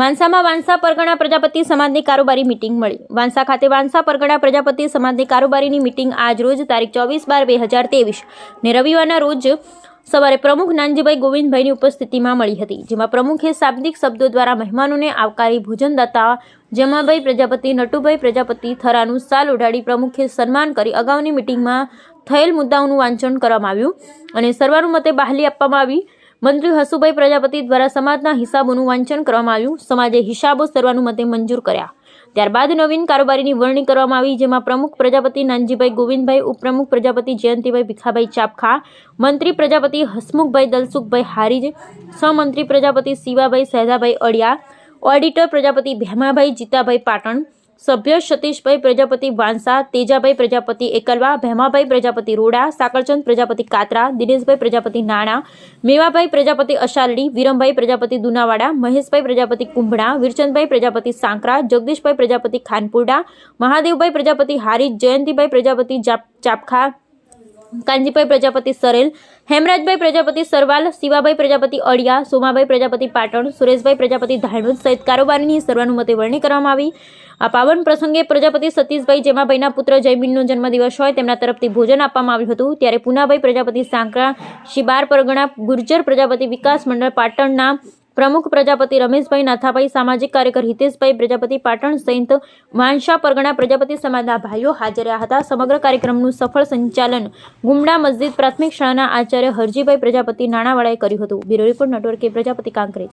વાંસામાં વાંસા પરગણા પ્રજાપતિ સમાજની કારોબારી મિટિંગ મળી. વાંસા ખાતે વાંસા પરગણા પ્રજાપતિ સમાજની કારોબારીની મિટિંગ આજ રોજ તારીખ ચોવીસ બાર બે હજાર ત્રેવીસ ને રવિવારના રોજ સવારે પ્રમુખ નાનજીભાઈ ગોવિંદભાઈની ઉપસ્થિતિમાં મળી હતી, જેમાં પ્રમુખે શાબ્દિક શબ્દો દ્વારા મહેમાનોને આવકારી ભોજનદાતા જમાભાઈ પ્રજાપતિ, નટુભાઈ પ્રજાપતિ, થરાનું સાલ ઉડાડી પ્રમુખે સન્માન કરી અગાઉની મિટિંગમાં થયેલ મુદ્દાઓનું વાંચન કરવામાં આવ્યું અને સર્વાનુમતે બહાલી આપવામાં આવી. મંત્રી હસુભાઈ પ્રજાપતિ દ્વારા સમાજના હિસાબોનું વાંચન કરવામાં આવ્યું. સમાજે હિસાબો સર્વાનુમતે મંજૂર કર્યા. ત્યારબાદ નવીન કારોબારીની વરણી કરવામાં આવી, જેમાં પ્રમુખ પ્રજાપતિ નાનજીભાઈ ગોવિંદભાઈ, ઉપપ્રમુખ પ્રજાપતિ જયંતિભાઈ ભીખાભાઈ ચાપખા, મંત્રી પ્રજાપતિ હસમુખભાઈ દલસુખભાઈ હારીજ, સહમંત્રી પ્રજાપતિ શિવાભાઈ સહેદાભાઈ અડિયા, ઓડિટર પ્રજાપતિ ભેમાભાઈ જીતાભાઈ પાટણ સભ્ય સતીશભાઈ પ્રજાપતિ વાંસા, તેજાભાઈ પ્રજાપતિ એકલવા, ભેમાભાઈ પ્રજાપતિ રોડા, સાકરચંદ પ્રજાપતિ કાતરા, દિનેશભાઈ પ્રજાપતિ નાણા, મેવાભાઈ પ્રજાપતિ અશાલડી વિરમભાઈ પ્રજાપતિ દુનાવાડા, મહેશભાઈ પ્રજાપતિ કુંભણા, વીરચંદભાઈ પ્રજાપતિ સાંકરા, જગદીશભાઈ પ્રજાપતિ ખાનપુરડા, મહાદેવભાઈ પ્રજાપતિ હારી જયંતિભાઈ પ્રજાપતિ જાપ- ચાપખા કાંજીભાઈ પ્રજાપતિ સરેલ, હેમરાજભાઈ પ્રજાપતિ સરવાલ, શિવાભાઈ પ્રજાપતિ અડિયા સોમાભાઈ પ્રજાપતિ પાટણ, સુરેશભાઈ પ્રજાપતિ ધાણુદ સહિત કારોબારીની સર્વાનુમતે વરણી કરવામાં આવી. આ પાવન પ્રસંગે પ્રજાપતિ સતીશભાઈ જેમાભાઈના પુત્ર જયમીનનો જન્મદિવસ હોય તેમના તરફથી ભોજન આપવામાં આવ્યું હતું. ત્યારે પુનાભાઈ પ્રજાપતિ સાંકરા શિબાર પરગણા, ગુર્જર પ્રજાપતિ વિકાસ મંડળ પાટણના પ્રમુખ પ્રજાપતિ રમેશભાઈ નાથાભાઈ, સામાજિક કાર્યકર હિતેશભાઈ પ્રજાપતિ પાટણ સહિત માનશા પરગણા પ્રજાપતિ સમાજના ભાઈઓ હાજર હતા. સમગ્ર કાર્યક્રમનું સફળ સંચાલન ગુમડા મસ્જિદ પ્રાથમિક શાળાના આચાર્ય હરજીભાઈ પ્રજાપતિ નાણાવાળાએ કર્યું હતું. બ્યુરો રિપોર્ટ નેટવર્કે પ્રજાપતિ કાંકરેજ.